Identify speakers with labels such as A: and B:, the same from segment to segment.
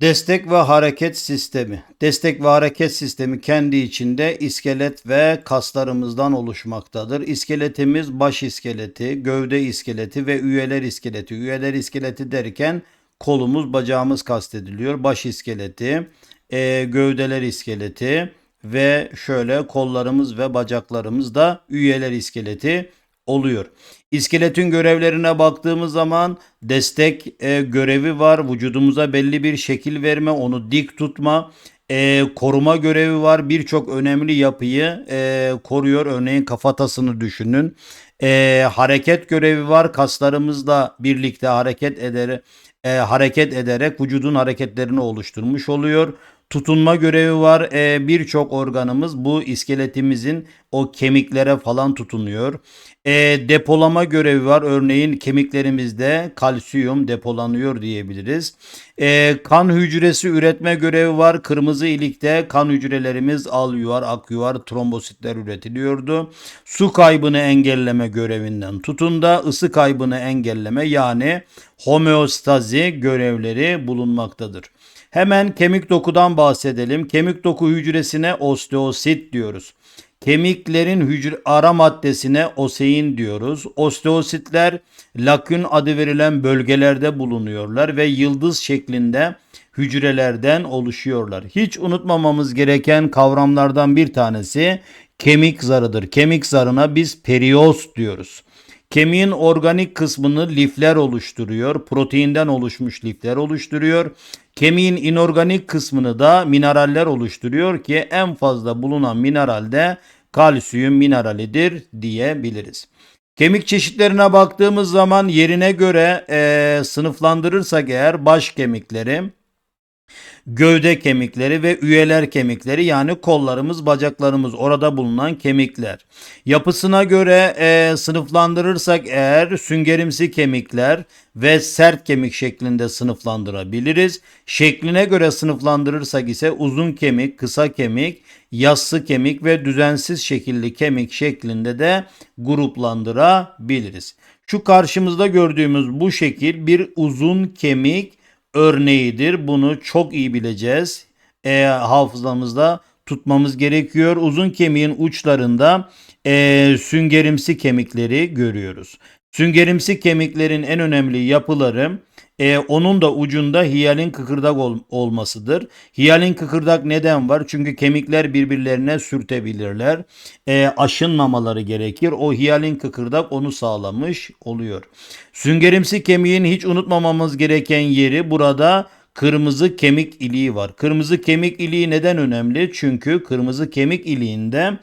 A: Destek ve hareket sistemi. Destek ve hareket sistemi kendi içinde iskelet ve kaslarımızdan oluşmaktadır. İskeletimiz baş iskeleti, gövde iskeleti ve üyeler iskeleti. Üyeler iskeleti derken kolumuz, bacağımız kastediliyor. Baş iskeleti, e, gövdeler iskeleti ve şöyle kollarımız ve bacaklarımız da üyeler iskeleti oluyor. İskeletin görevlerine baktığımız zaman destek e, görevi var. Vücudumuza belli bir şekil verme, onu dik tutma, e, koruma görevi var. Birçok önemli yapıyı e, koruyor. Örneğin kafatasını düşünün. E, hareket görevi var. Kaslarımızla birlikte hareket ederek e, hareket ederek vücudun hareketlerini oluşturmuş oluyor tutunma görevi var. Ee, Birçok organımız bu iskeletimizin o kemiklere falan tutunuyor. Ee, depolama görevi var. Örneğin kemiklerimizde kalsiyum depolanıyor diyebiliriz. Ee, kan hücresi üretme görevi var. Kırmızı ilikte kan hücrelerimiz al yuvar, ak yuvar, trombositler üretiliyordu. Su kaybını engelleme görevinden tutun da ısı kaybını engelleme yani homeostazi görevleri bulunmaktadır. Hemen kemik dokudan bahsedelim. Kemik doku hücresine osteosit diyoruz. Kemiklerin hücre ara maddesine osein diyoruz. Osteositler lakün adı verilen bölgelerde bulunuyorlar ve yıldız şeklinde hücrelerden oluşuyorlar. Hiç unutmamamız gereken kavramlardan bir tanesi kemik zarıdır. Kemik zarına biz periost diyoruz. Kemiğin organik kısmını lifler oluşturuyor. Proteinden oluşmuş lifler oluşturuyor. Kemiğin inorganik kısmını da mineraller oluşturuyor ki en fazla bulunan mineral de kalsiyum mineralidir diyebiliriz. Kemik çeşitlerine baktığımız zaman yerine göre e, sınıflandırırsak eğer baş kemikleri, gövde kemikleri ve üyeler kemikleri yani kollarımız, bacaklarımız orada bulunan kemikler. Yapısına göre e, sınıflandırırsak eğer süngerimsi kemikler ve sert kemik şeklinde sınıflandırabiliriz. Şekline göre sınıflandırırsak ise uzun kemik, kısa kemik, yassı kemik ve düzensiz şekilli kemik şeklinde de gruplandırabiliriz. Şu karşımızda gördüğümüz bu şekil bir uzun kemik örneğidir. Bunu çok iyi bileceğiz. E, hafızamızda tutmamız gerekiyor. Uzun kemiğin uçlarında e, süngerimsi kemikleri görüyoruz. Süngerimsi kemiklerin en önemli yapıları e, onun da ucunda hiyalin kıkırdak ol, olmasıdır. Hiyalin kıkırdak neden var? Çünkü kemikler birbirlerine sürtebilirler. E, aşınmamaları gerekir. O hiyalin kıkırdak onu sağlamış oluyor. Süngerimsi kemiğin hiç unutmamamız gereken yeri burada kırmızı kemik iliği var. Kırmızı kemik iliği neden önemli? Çünkü kırmızı kemik iliğinde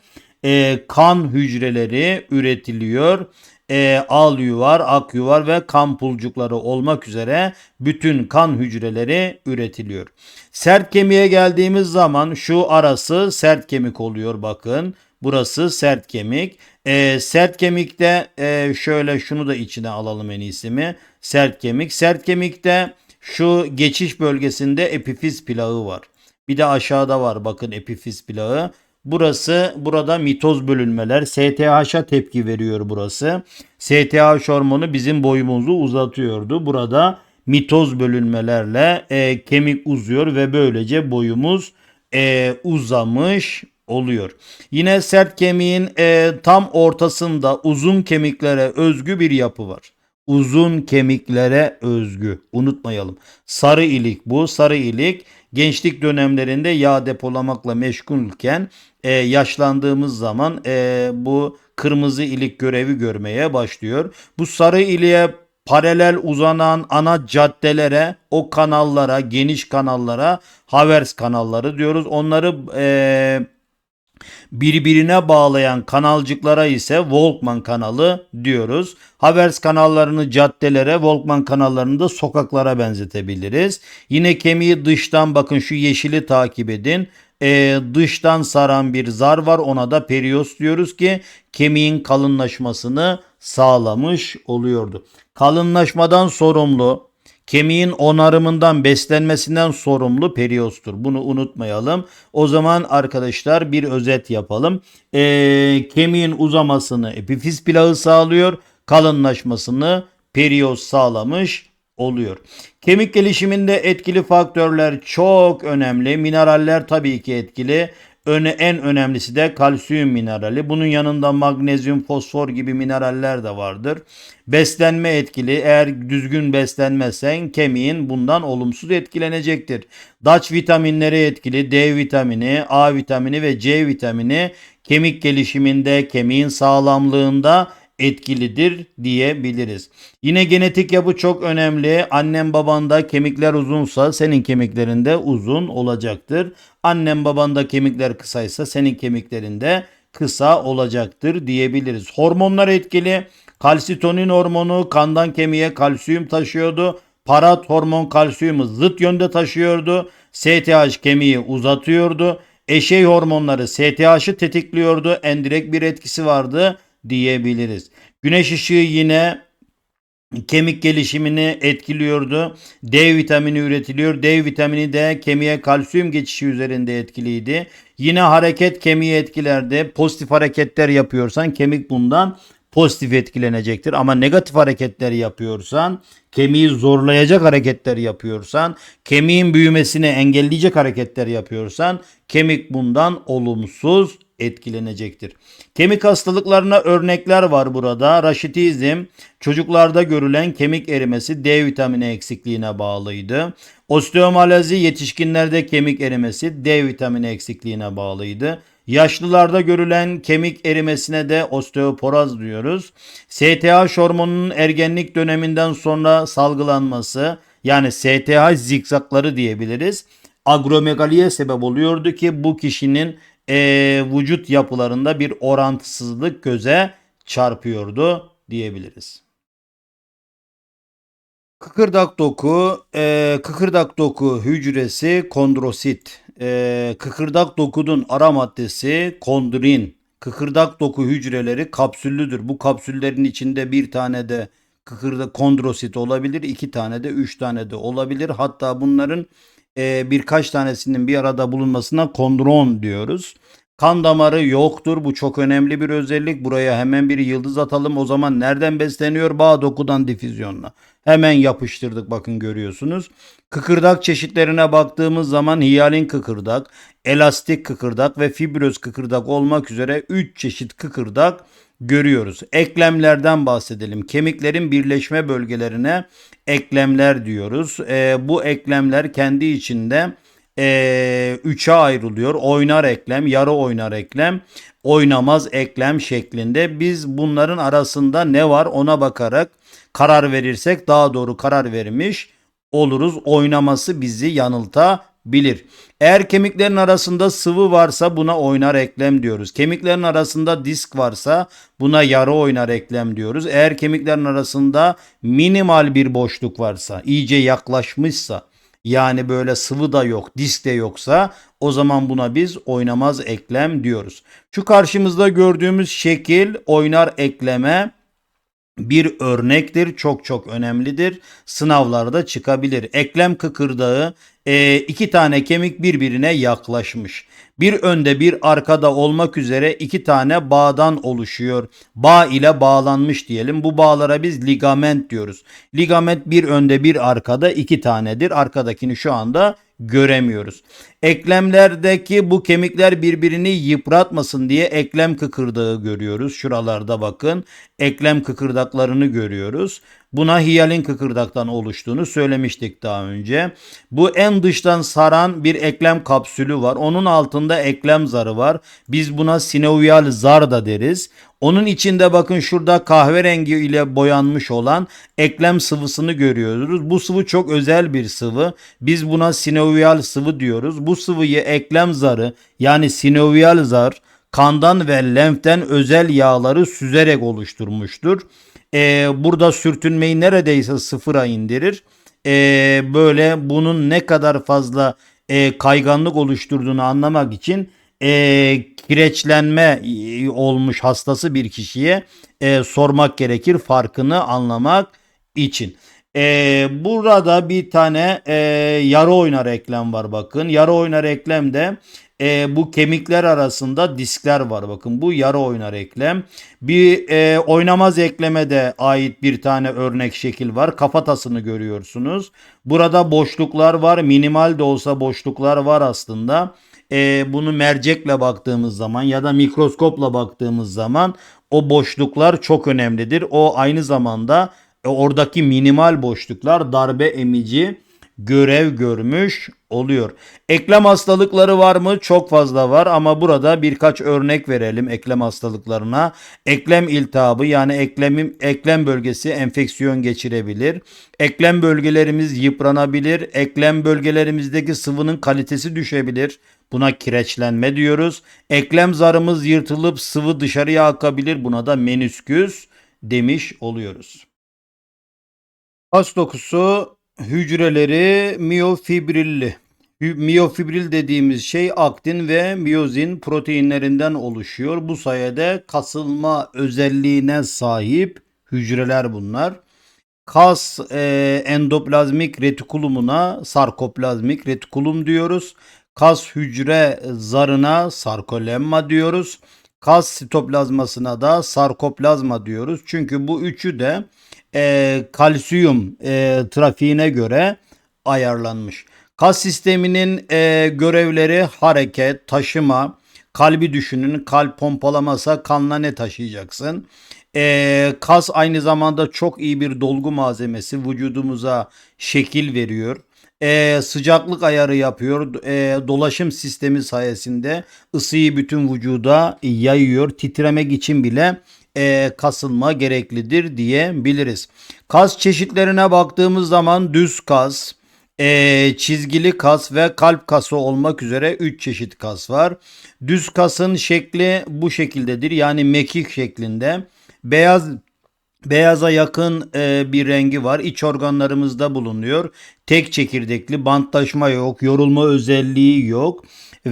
A: e, kan hücreleri üretiliyor e, al yuvar, ak yuvar ve kan pulcukları olmak üzere bütün kan hücreleri üretiliyor. Sert kemiğe geldiğimiz zaman şu arası sert kemik oluyor bakın. Burası sert kemik. E, sert kemikte e, şöyle şunu da içine alalım en iyisi mi? Sert kemik. Sert kemikte şu geçiş bölgesinde epifiz plağı var. Bir de aşağıda var bakın epifiz plağı. Burası burada mitoz bölünmeler STH'a tepki veriyor burası. STH hormonu bizim boyumuzu uzatıyordu. Burada mitoz bölünmelerle e, kemik uzuyor ve böylece boyumuz e, uzamış oluyor. Yine sert kemiğin e, tam ortasında uzun kemiklere özgü bir yapı var. Uzun kemiklere özgü. Unutmayalım. Sarı ilik bu. Sarı ilik gençlik dönemlerinde yağ depolamakla meşgulken e, yaşlandığımız zaman e, bu kırmızı ilik görevi görmeye başlıyor. Bu sarı iliğe paralel uzanan ana caddelere, o kanallara, geniş kanallara Havers kanalları diyoruz. Onları e, birbirine bağlayan kanalcıklara ise Volkmann kanalı diyoruz. Havers kanallarını caddelere, Volkmann kanallarını da sokaklara benzetebiliriz. Yine kemiği dıştan bakın şu yeşili takip edin. Ee, dıştan saran bir zar var ona da perios diyoruz ki kemiğin kalınlaşmasını sağlamış oluyordu. Kalınlaşmadan sorumlu Kemiğin onarımından, beslenmesinden sorumlu periyostur. Bunu unutmayalım. O zaman arkadaşlar bir özet yapalım. Ee, kemiğin uzamasını epifiz plağı sağlıyor. Kalınlaşmasını periyos sağlamış oluyor. Kemik gelişiminde etkili faktörler çok önemli. Mineraller tabii ki etkili. Öne, en önemlisi de kalsiyum minerali. Bunun yanında magnezyum, fosfor gibi mineraller de vardır. Beslenme etkili. Eğer düzgün beslenmezsen kemiğin bundan olumsuz etkilenecektir. Daç vitaminleri etkili. D vitamini, A vitamini ve C vitamini kemik gelişiminde, kemiğin sağlamlığında etkilidir diyebiliriz. Yine genetik yapı çok önemli. Annen babanda kemikler uzunsa senin kemiklerinde uzun olacaktır. Annen babanda kemikler kısaysa senin kemiklerinde kısa olacaktır diyebiliriz. Hormonlar etkili. Kalsitonin hormonu kandan kemiğe kalsiyum taşıyordu. Parat hormon kalsiyumu zıt yönde taşıyordu. STH kemiği uzatıyordu. Eşey hormonları STH'ı tetikliyordu. Endirekt bir etkisi vardı diyebiliriz. Güneş ışığı yine kemik gelişimini etkiliyordu. D vitamini üretiliyor. D vitamini de kemiğe kalsiyum geçişi üzerinde etkiliydi. Yine hareket kemiği etkilerdi. Pozitif hareketler yapıyorsan kemik bundan pozitif etkilenecektir. Ama negatif hareketler yapıyorsan, kemiği zorlayacak hareketler yapıyorsan, kemiğin büyümesini engelleyecek hareketler yapıyorsan kemik bundan olumsuz etkilenecektir. Kemik hastalıklarına örnekler var burada. Raşitizm çocuklarda görülen kemik erimesi D vitamini eksikliğine bağlıydı. Osteomalazi yetişkinlerde kemik erimesi D vitamini eksikliğine bağlıydı. Yaşlılarda görülen kemik erimesine de osteoporaz diyoruz. STH hormonunun ergenlik döneminden sonra salgılanması yani STH zikzakları diyebiliriz. Agromegaliye sebep oluyordu ki bu kişinin e, vücut yapılarında bir orantısızlık göze çarpıyordu diyebiliriz. Kıkırdak doku, e, kıkırdak doku hücresi kondrosit. E, kıkırdak dokunun ara maddesi kondrin. Kıkırdak doku hücreleri kapsüllüdür. Bu kapsüllerin içinde bir tane de kıkırdak kondrosit olabilir, iki tane de, üç tane de olabilir. Hatta bunların e, birkaç tanesinin bir arada bulunmasına kondron diyoruz. Kan damarı yoktur. Bu çok önemli bir özellik. Buraya hemen bir yıldız atalım. O zaman nereden besleniyor? Bağ dokudan difüzyonla. Hemen yapıştırdık bakın görüyorsunuz. Kıkırdak çeşitlerine baktığımız zaman hiyalin kıkırdak, elastik kıkırdak ve fibröz kıkırdak olmak üzere 3 çeşit kıkırdak görüyoruz. Eklemlerden bahsedelim. Kemiklerin birleşme bölgelerine eklemler diyoruz. E, bu eklemler kendi içinde e, üçe ayrılıyor. Oynar eklem, yarı oynar eklem, oynamaz eklem şeklinde. Biz bunların arasında ne var ona bakarak karar verirsek daha doğru karar vermiş oluruz. Oynaması bizi yanıltabilir. Eğer kemiklerin arasında sıvı varsa buna oynar eklem diyoruz. Kemiklerin arasında disk varsa buna yarı oynar eklem diyoruz. Eğer kemiklerin arasında minimal bir boşluk varsa, iyice yaklaşmışsa yani böyle sıvı da yok, disk de yoksa o zaman buna biz oynamaz eklem diyoruz. Şu karşımızda gördüğümüz şekil oynar ekleme bir örnektir. Çok çok önemlidir. Sınavlarda çıkabilir. Eklem kıkırdağı e, iki tane kemik birbirine yaklaşmış. Bir önde bir arkada olmak üzere iki tane bağdan oluşuyor. Bağ ile bağlanmış diyelim. Bu bağlara biz ligament diyoruz. Ligament bir önde bir arkada iki tanedir. Arkadakini şu anda göremiyoruz. Eklemlerdeki bu kemikler birbirini yıpratmasın diye eklem kıkırdağı görüyoruz. Şuralarda bakın eklem kıkırdaklarını görüyoruz. Buna hiyalin kıkırdaktan oluştuğunu söylemiştik daha önce. Bu en dıştan saran bir eklem kapsülü var. Onun altında eklem zarı var. Biz buna sinovial zar da deriz. Onun içinde bakın şurada kahverengi ile boyanmış olan eklem sıvısını görüyoruz. Bu sıvı çok özel bir sıvı. Biz buna sinovial sıvı diyoruz. Bu sıvıyı eklem zarı yani sinovial zar kandan ve lenften özel yağları süzerek oluşturmuştur. Ee, burada sürtünmeyi neredeyse sıfıra indirir. Ee, böyle bunun ne kadar fazla e, kayganlık oluşturduğunu anlamak için e, kireçlenme e, olmuş hastası bir kişiye e, sormak gerekir farkını anlamak için. E, burada bir tane e, yarı oynar eklem var bakın. Yarı oynar eklemde e, bu kemikler arasında diskler var. Bakın bu yarı oynar eklem. Bir e, oynamaz ekleme de ait bir tane örnek şekil var. Kafatasını görüyorsunuz. Burada boşluklar var. Minimal de olsa boşluklar var aslında. E, bunu mercekle baktığımız zaman ya da mikroskopla baktığımız zaman o boşluklar çok önemlidir. O aynı zamanda oradaki minimal boşluklar darbe emici görev görmüş oluyor. Eklem hastalıkları var mı? Çok fazla var ama burada birkaç örnek verelim eklem hastalıklarına. Eklem iltihabı yani eklemim eklem bölgesi enfeksiyon geçirebilir. Eklem bölgelerimiz yıpranabilir. Eklem bölgelerimizdeki sıvının kalitesi düşebilir. Buna kireçlenme diyoruz. Eklem zarımız yırtılıp sıvı dışarıya akabilir. Buna da menüsküs demiş oluyoruz. Kas dokusu hücreleri miyofibrilli. Miyofibril dediğimiz şey aktin ve miyozin proteinlerinden oluşuyor. Bu sayede kasılma özelliğine sahip hücreler bunlar. Kas e, endoplazmik retikulumuna sarkoplazmik retikulum diyoruz. Kas hücre zarına sarkolemma diyoruz. Kas sitoplazmasına da sarkoplazma diyoruz. Çünkü bu üçü de e, kalsiyum e, trafiğine göre ayarlanmış. Kas sisteminin e, görevleri hareket, taşıma, kalbi düşünün. Kalp pompalamasa kanla ne taşıyacaksın? E, kas aynı zamanda çok iyi bir dolgu malzemesi vücudumuza şekil veriyor. E, sıcaklık ayarı yapıyor. E, dolaşım sistemi sayesinde ısıyı bütün vücuda yayıyor. Titremek için bile e, kasılma gereklidir diyebiliriz. Kas çeşitlerine baktığımız zaman düz kas, e, çizgili kas ve kalp kası olmak üzere 3 çeşit kas var. Düz kasın şekli bu şekildedir. Yani mekik şeklinde. Beyaz Beyaza yakın e, bir rengi var. İç organlarımızda bulunuyor. Tek çekirdekli, bantlaşma yok, yorulma özelliği yok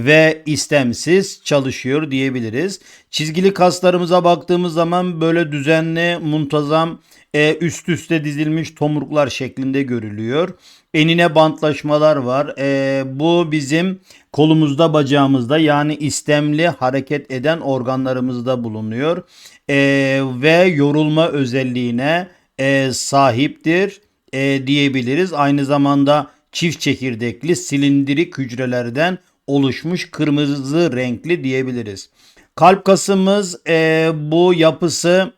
A: ve istemsiz çalışıyor diyebiliriz. Çizgili kaslarımıza baktığımız zaman böyle düzenli, muntazam, e, üst üste dizilmiş tomruklar şeklinde görülüyor. Enine bantlaşmalar var. E, bu bizim kolumuzda, bacağımızda yani istemli hareket eden organlarımızda bulunuyor. E, ve yorulma özelliğine sahiptir diyebiliriz. Aynı zamanda çift çekirdekli silindirik hücrelerden oluşmuş kırmızı renkli diyebiliriz. Kalp kasımız e, bu yapısı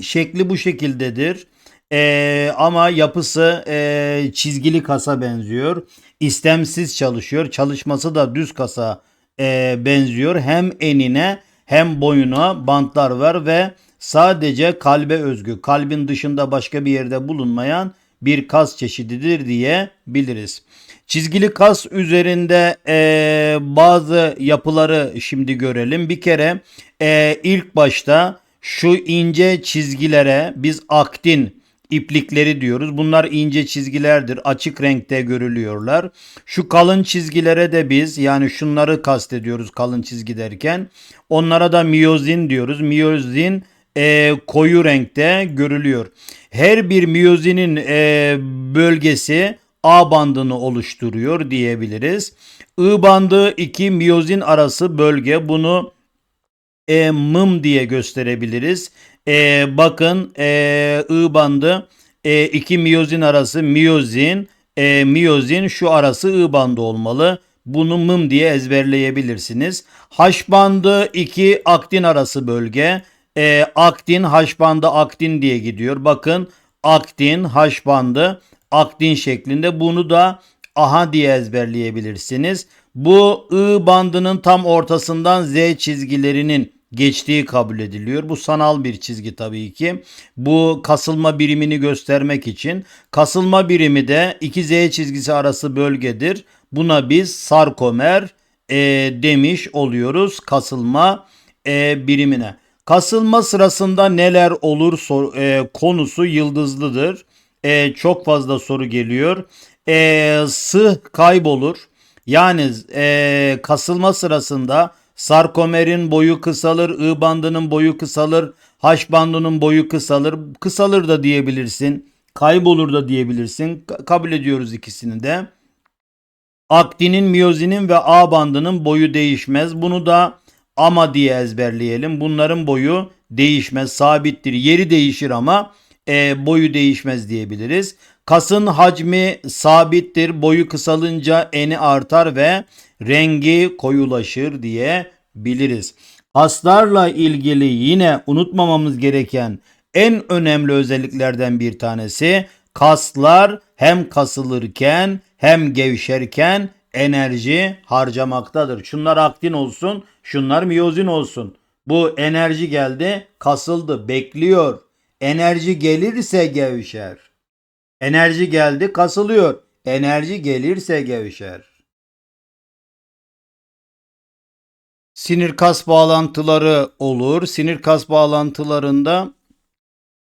A: şekli bu şekildedir. E, ama yapısı e, çizgili kasa benziyor. İstemsiz çalışıyor. Çalışması da düz kasa e, benziyor. Hem enine hem boyuna bantlar var ve sadece kalbe özgü. Kalbin dışında başka bir yerde bulunmayan bir kas çeşididir diye biliriz. Çizgili kas üzerinde e, bazı yapıları şimdi görelim. Bir kere e, ilk başta şu ince çizgilere biz aktin iplikleri diyoruz. Bunlar ince çizgilerdir. Açık renkte görülüyorlar. Şu kalın çizgilere de biz yani şunları kastediyoruz kalın çizgi derken. Onlara da miyozin diyoruz. Miyozin e, koyu renkte görülüyor. Her bir miyozinin e, bölgesi A bandını oluşturuyor diyebiliriz. I bandı iki miyozin arası bölge. Bunu e, mım diye gösterebiliriz. E, bakın e, I bandı e, iki miyozin arası miyozin e, miyozin şu arası I bandı olmalı. Bunu mım diye ezberleyebilirsiniz. H bandı iki aktin arası bölge. E, aktin H bandı aktin diye gidiyor. Bakın aktin H bandı aktin şeklinde. Bunu da aha diye ezberleyebilirsiniz. Bu I bandının tam ortasından Z çizgilerinin geçtiği kabul ediliyor. Bu sanal bir çizgi tabii ki. Bu kasılma birimini göstermek için. Kasılma birimi de iki Z çizgisi arası bölgedir. Buna biz sarkomer e, demiş oluyoruz kasılma e, birimine. Kasılma sırasında neler olur sor, e, konusu yıldızlıdır. E, çok fazla soru geliyor. E, sıh kaybolur. Yani e, kasılma sırasında sarkomerin boyu kısalır, I bandının boyu kısalır, H bandının boyu kısalır. Kısalır da diyebilirsin, kaybolur da diyebilirsin. Ka- kabul ediyoruz ikisini de. Aktinin, miyozinin ve A bandının boyu değişmez. Bunu da ama diye ezberleyelim. Bunların boyu değişmez, sabittir. Yeri değişir ama e, boyu değişmez diyebiliriz. Kasın hacmi sabittir. Boyu kısalınca eni artar ve rengi koyulaşır diyebiliriz. Kaslarla ilgili yine unutmamamız gereken en önemli özelliklerden bir tanesi kaslar hem kasılırken hem gevşerken enerji harcamaktadır. Şunlar aktin olsun, şunlar miyozin olsun. Bu enerji geldi, kasıldı, bekliyor. Enerji gelirse gevşer. Enerji geldi, kasılıyor. Enerji gelirse gevşer. Sinir kas bağlantıları olur. Sinir kas bağlantılarında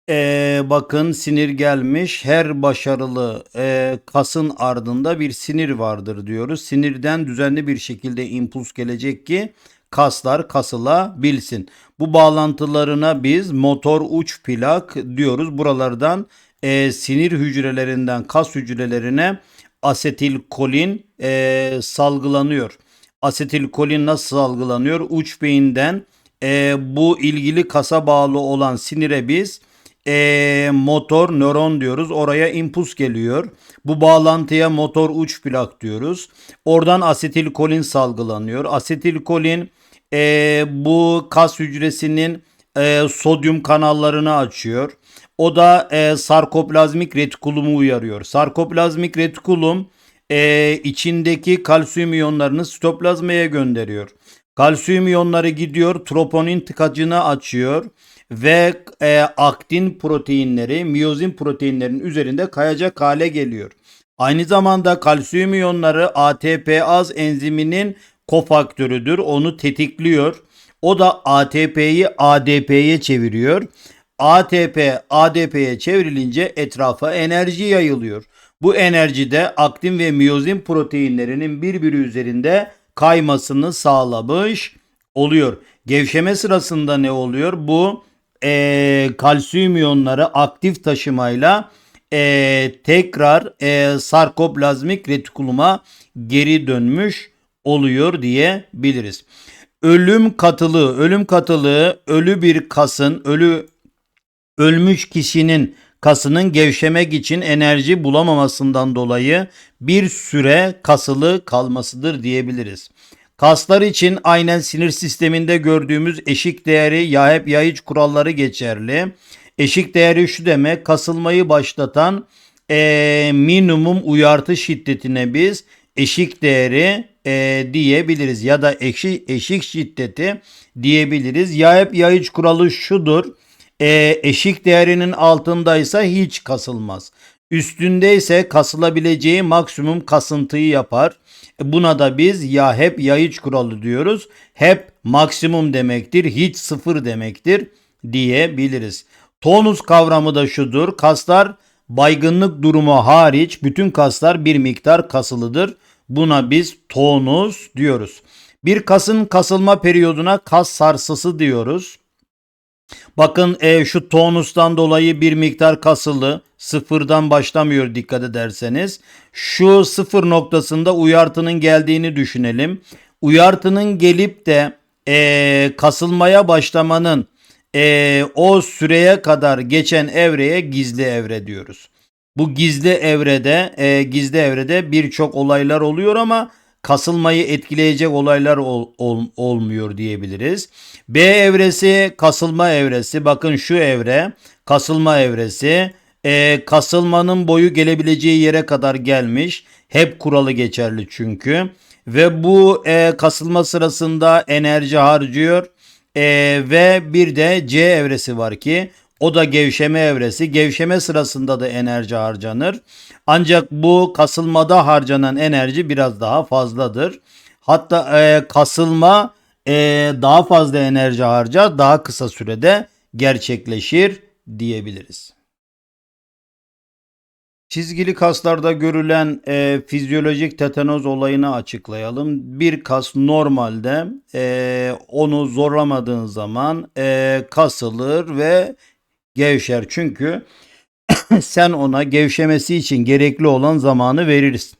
A: ee, bakın sinir gelmiş. Her başarılı e, kasın ardında bir sinir vardır diyoruz. Sinirden düzenli bir şekilde impuls gelecek ki kaslar kasılabilsin. Bu bağlantılarına biz motor uç plak diyoruz. Buralardan e, sinir hücrelerinden kas hücrelerine asetilkolin e, salgılanıyor. Asetilkolin nasıl salgılanıyor? Uç beyinden e, bu ilgili kasa bağlı olan sinire biz e, motor nöron diyoruz. Oraya impuls geliyor. Bu bağlantıya motor uç plak diyoruz. Oradan asetilkolin salgılanıyor. Asetilkolin e, bu kas hücresinin e, sodyum kanallarını açıyor. O da e, sarkoplazmik retikulumu uyarıyor. Sarkoplazmik retikulum e, içindeki kalsiyum iyonlarını sitoplazmaya gönderiyor. Kalsiyum iyonları gidiyor troponin tıkacını açıyor ve e, aktin proteinleri miyozin proteinlerin üzerinde kayacak hale geliyor. Aynı zamanda kalsiyum iyonları ATPaz enziminin kofaktörüdür. Onu tetikliyor. O da ATP'yi ADP'ye çeviriyor. ATP ADP'ye çevrilince etrafa enerji yayılıyor. Bu enerjide aktin ve miyozin proteinlerinin birbiri üzerinde kaymasını sağlamış oluyor. Gevşeme sırasında ne oluyor? Bu e, kalsiyum iyonları aktif taşımayla e, tekrar e, sarkoplazmik retikuluma geri dönmüş oluyor diyebiliriz. Ölüm katılığı, ölüm katılığı ölü bir kasın, ölü ölmüş kişinin kasının gevşemek için enerji bulamamasından dolayı bir süre kasılı kalmasıdır diyebiliriz. Kaslar için aynen sinir sisteminde gördüğümüz eşik değeri ya hep ya hiç kuralları geçerli. Eşik değeri şu demek kasılmayı başlatan e, minimum uyartı şiddetine biz eşik değeri e, diyebiliriz ya da eşik, eşik şiddeti diyebiliriz. Ya hep ya hiç kuralı şudur. E, eşik değerinin altındaysa hiç kasılmaz. Üstündeyse kasılabileceği maksimum kasıntıyı yapar. E, buna da biz ya hep ya hiç kuralı diyoruz. Hep maksimum demektir, hiç sıfır demektir diyebiliriz. Tonus kavramı da şudur. Kaslar baygınlık durumu hariç bütün kaslar bir miktar kasılıdır. Buna biz tonus diyoruz. Bir kasın kasılma periyoduna kas sarsısı diyoruz. Bakın e, şu tonustan dolayı bir miktar kasılı sıfırdan başlamıyor dikkat ederseniz. Şu sıfır noktasında uyartının geldiğini düşünelim. Uyartının gelip de e, kasılmaya başlamanın e, o süreye kadar geçen evreye gizli evre diyoruz. Bu gizli evrede e, gizli evrede birçok olaylar oluyor ama kasılmayı etkileyecek olaylar ol, ol, olmuyor diyebiliriz. B evresi kasılma evresi. Bakın şu evre kasılma evresi. E, kasılmanın boyu gelebileceği yere kadar gelmiş. Hep kuralı geçerli çünkü. Ve bu e, kasılma sırasında enerji harcıyor. E, ve bir de C evresi var ki o da gevşeme evresi. Gevşeme sırasında da enerji harcanır. Ancak bu kasılmada harcanan enerji biraz daha fazladır. Hatta e, kasılma e, daha fazla enerji harcar, daha kısa sürede gerçekleşir diyebiliriz. Çizgili kaslarda görülen e, fizyolojik tetanoz olayını açıklayalım. Bir kas normalde e, onu zorlamadığın zaman e, kasılır ve gevşer. Çünkü sen ona gevşemesi için gerekli olan zamanı verirsin.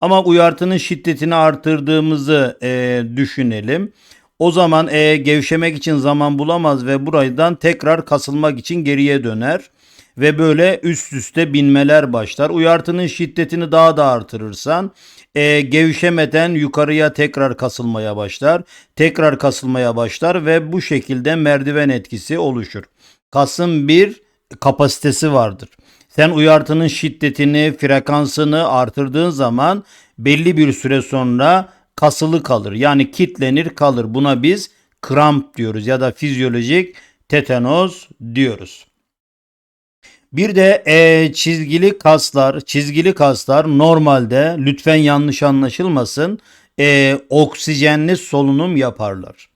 A: Ama uyartının şiddetini artırdığımızı e, düşünelim. O zaman e, gevşemek için zaman bulamaz ve buradan tekrar kasılmak için geriye döner ve böyle üst üste binmeler başlar. Uyartının şiddetini daha da artırırsan e, gevşemeden yukarıya tekrar kasılmaya başlar. Tekrar kasılmaya başlar ve bu şekilde merdiven etkisi oluşur. Kasın bir kapasitesi vardır. Sen uyartının şiddetini, frekansını artırdığın zaman belli bir süre sonra kasılı kalır. Yani kitlenir kalır. Buna biz kramp diyoruz ya da fizyolojik tetanoz diyoruz. Bir de e, çizgili kaslar, çizgili kaslar normalde lütfen yanlış anlaşılmasın e, oksijenli solunum yaparlar.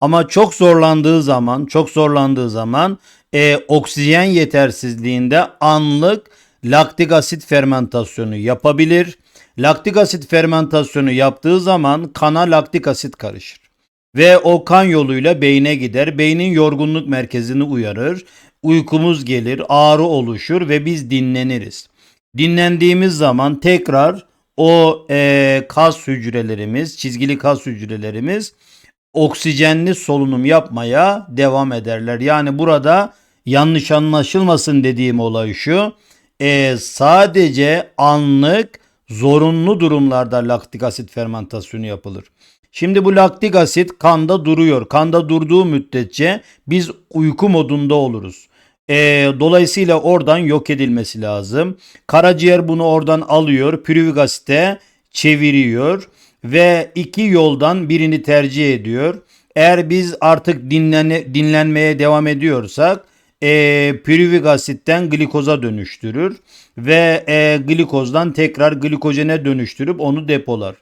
A: Ama çok zorlandığı zaman, çok zorlandığı zaman e, oksijen yetersizliğinde anlık laktik asit fermentasyonu yapabilir. Laktik asit fermentasyonu yaptığı zaman kana laktik asit karışır. Ve o kan yoluyla beyne gider. Beynin yorgunluk merkezini uyarır. Uykumuz gelir, ağrı oluşur ve biz dinleniriz. Dinlendiğimiz zaman tekrar o e, kas hücrelerimiz, çizgili kas hücrelerimiz oksijenli solunum yapmaya devam ederler. Yani burada yanlış anlaşılmasın dediğim olay şu. E, sadece anlık zorunlu durumlarda laktik asit fermentasyonu yapılır. Şimdi bu laktik asit kanda duruyor. Kanda durduğu müddetçe biz uyku modunda oluruz. E, dolayısıyla oradan yok edilmesi lazım. Karaciğer bunu oradan alıyor. Pürüvik asite çeviriyor ve iki yoldan birini tercih ediyor. Eğer biz artık dinlene, dinlenmeye devam ediyorsak e, pürüvik asitten glikoza dönüştürür ve e, glikozdan tekrar glikojene dönüştürüp onu depolar.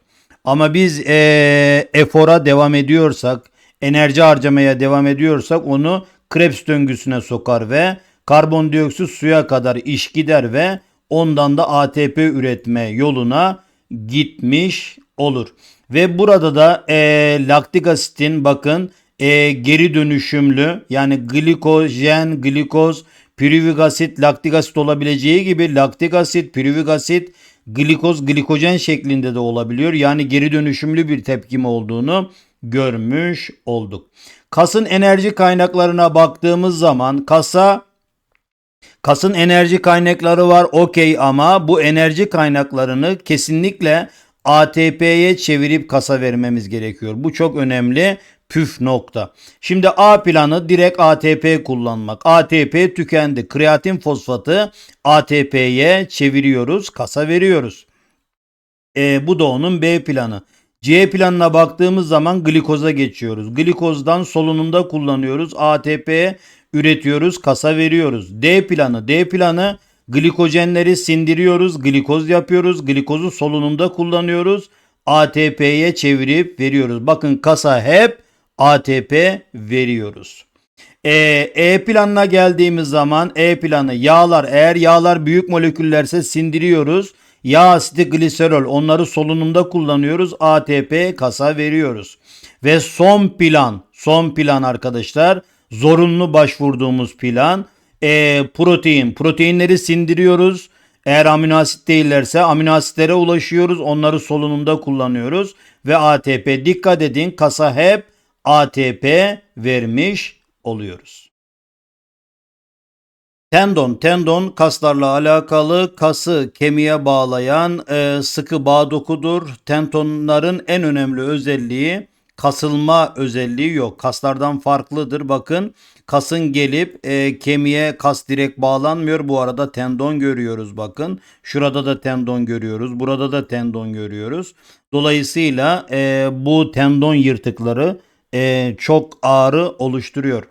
A: Ama biz e, efora devam ediyorsak, enerji harcamaya devam ediyorsak onu Krebs döngüsüne sokar ve karbondioksit suya kadar iş gider ve ondan da ATP üretme yoluna gitmiş olur. Ve burada da e, laktik asitin bakın e, geri dönüşümlü yani glikojen, glikoz, pürüvik asit, laktik asit olabileceği gibi laktik asit, pürüvik asit, glikoz, glikojen şeklinde de olabiliyor. Yani geri dönüşümlü bir tepkime olduğunu görmüş olduk. Kasın enerji kaynaklarına baktığımız zaman kasa kasın enerji kaynakları var okey ama bu enerji kaynaklarını kesinlikle ATP'ye çevirip kasa vermemiz gerekiyor. Bu çok önemli püf nokta. Şimdi A planı direkt ATP kullanmak. ATP tükendi. Kreatin fosfatı ATP'ye çeviriyoruz. Kasa veriyoruz. E, bu da onun B planı. C planına baktığımız zaman glikoza geçiyoruz. Glikozdan solunumda kullanıyoruz. ATP üretiyoruz, kasa veriyoruz. D planı, D planı glikojenleri sindiriyoruz, glikoz yapıyoruz. Glikozu solunumda kullanıyoruz. ATP'ye çevirip veriyoruz. Bakın kasa hep ATP veriyoruz. E, e planına geldiğimiz zaman E planı yağlar eğer yağlar büyük moleküllerse sindiriyoruz. Yağ asidi gliserol onları solunumda kullanıyoruz. ATP kasa veriyoruz. Ve son plan son plan arkadaşlar zorunlu başvurduğumuz plan e, protein. Proteinleri sindiriyoruz. Eğer amino asit değillerse amino asitlere ulaşıyoruz. Onları solunumda kullanıyoruz. Ve ATP dikkat edin kasa hep ATP vermiş oluyoruz. Tendon, tendon kaslarla alakalı kası kemiğe bağlayan e, sıkı bağ dokudur. Tendonların en önemli özelliği kasılma özelliği yok. Kaslardan farklıdır. Bakın kasın gelip e, kemiğe kas direkt bağlanmıyor. Bu arada tendon görüyoruz bakın. Şurada da tendon görüyoruz. Burada da tendon görüyoruz. Dolayısıyla e, bu tendon yırtıkları e, çok ağrı oluşturuyor.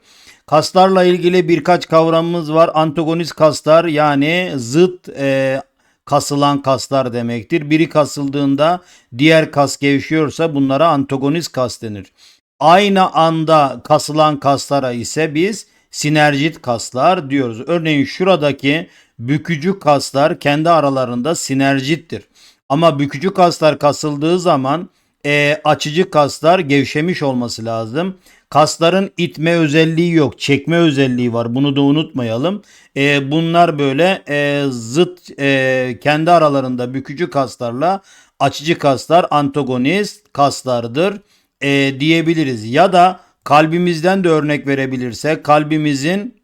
A: Kaslarla ilgili birkaç kavramımız var. Antagonist kaslar yani zıt e, kasılan kaslar demektir. Biri kasıldığında diğer kas gevşiyorsa bunlara antagonist kas denir. Aynı anda kasılan kaslara ise biz sinerjit kaslar diyoruz. Örneğin şuradaki bükücü kaslar kendi aralarında sinerjittir. Ama bükücü kaslar kasıldığı zaman e, açıcı kaslar gevşemiş olması lazım. Kasların itme özelliği yok, çekme özelliği var. Bunu da unutmayalım. E, bunlar böyle e, zıt e, kendi aralarında bükücü kaslarla açıcı kaslar antagonist kaslardır e, diyebiliriz. Ya da kalbimizden de örnek verebilirsek kalbimizin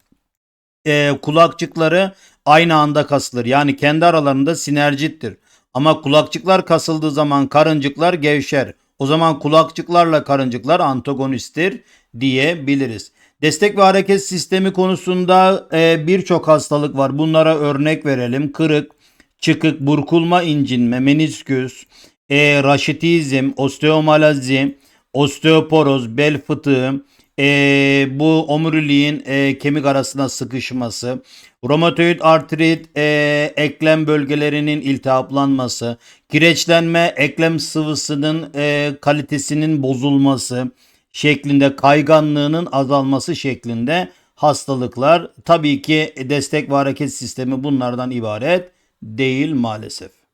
A: e, kulakçıkları aynı anda kasılır. Yani kendi aralarında sinerjittir. Ama kulakçıklar kasıldığı zaman karıncıklar gevşer. O zaman kulakçıklarla karıncıklar antagonisttir diyebiliriz. Destek ve hareket sistemi konusunda e, birçok hastalık var. Bunlara örnek verelim. Kırık, çıkık, burkulma, incinme, menisküs, e, raşitizm, osteomalazi, osteoporoz, bel fıtığı, e, bu omuriliğin e, kemik arasına sıkışması, romatoid artrit, e, eklem bölgelerinin iltihaplanması, kireçlenme, eklem sıvısının e, kalitesinin bozulması şeklinde, kayganlığının azalması şeklinde hastalıklar. Tabii ki destek ve hareket sistemi bunlardan ibaret değil maalesef.